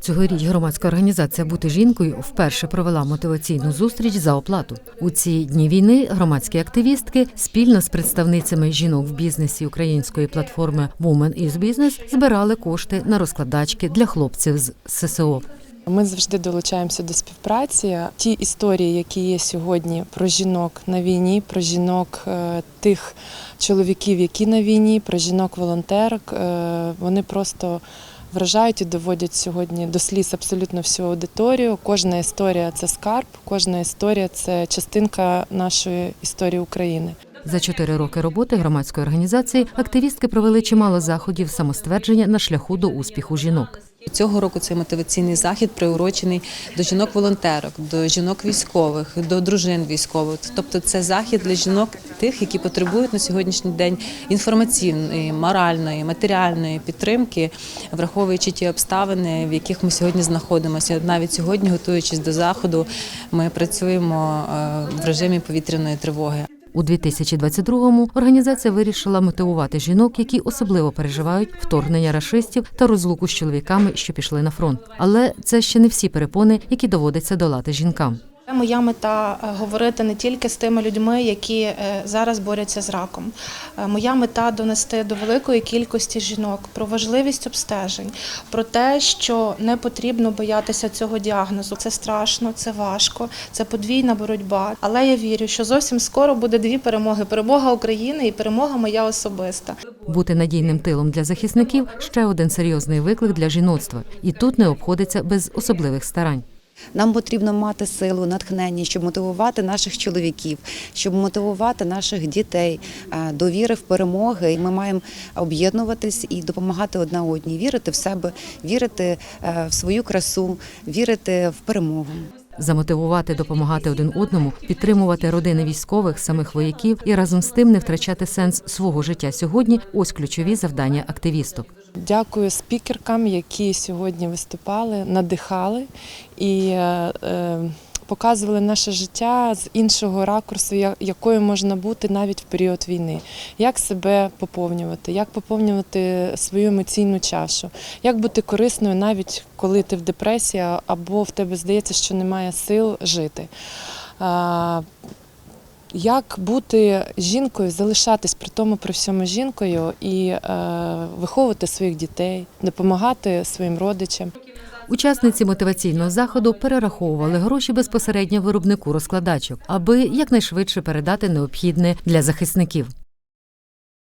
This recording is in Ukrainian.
Цьогоріч громадська організація Бути жінкою вперше провела мотиваційну зустріч за оплату. У ці дні війни громадські активістки спільно з представницями жінок в бізнесі української платформи Women is Business збирали кошти на розкладачки для хлопців з ССО. Ми завжди долучаємося до співпраці. Ті історії, які є сьогодні про жінок на війні, про жінок е, тих чоловіків, які на війні, про жінок-волонтерок, е, вони просто вражають і доводять сьогодні до сліз абсолютно всю аудиторію. Кожна історія це скарб, кожна історія це частинка нашої історії України. За чотири роки роботи громадської організації активістки провели чимало заходів самоствердження на шляху до успіху жінок. Цього року цей мотиваційний захід приурочений до жінок-волонтерок, до жінок військових, до дружин військових. Тобто, це захід для жінок тих, які потребують на сьогоднішній день інформаційної, моральної, матеріальної підтримки, враховуючи ті обставини, в яких ми сьогодні знаходимося. Навіть сьогодні, готуючись до заходу, ми працюємо е, в режимі повітряної тривоги. У 2022-му організація вирішила мотивувати жінок, які особливо переживають вторгнення рашистів та розлуку з чоловіками, що пішли на фронт. Але це ще не всі перепони, які доводиться долати жінкам. Моя мета е, говорити не тільки з тими людьми, які е, зараз борються з раком. Е, Моя мета донести до великої кількості жінок про важливість обстежень, про те, що не потрібно боятися цього діагнозу. Це страшно, це важко, це подвійна боротьба. Але я вірю, що зовсім скоро буде дві перемоги: перемога України і перемога моя особиста. Бути надійним тилом для захисників ще один серйозний виклик для жіноцтва, і тут не обходиться без особливих старань. Нам потрібно мати силу, натхнення, щоб мотивувати наших чоловіків, щоб мотивувати наших дітей е, до віри в перемоги. Ми маємо об'єднуватись і допомагати одна одній, вірити в себе, вірити е, в свою красу, вірити в перемогу. Замотивувати, допомагати один одному, підтримувати родини військових, самих вояків і разом з тим не втрачати сенс свого життя сьогодні. Ось ключові завдання активісток. Дякую спікеркам, які сьогодні виступали, надихали і е, показували наше життя з іншого ракурсу, якою можна бути навіть в період війни. Як себе поповнювати, як поповнювати свою емоційну чашу, як бути корисною навіть коли ти в депресії або в тебе здається, що немає сил жити. Як бути жінкою, залишатись при тому при всьому жінкою і е, виховувати своїх дітей, допомагати своїм родичам. Учасниці мотиваційного заходу перераховували гроші безпосередньо виробнику розкладачок, аби якнайшвидше передати необхідне для захисників.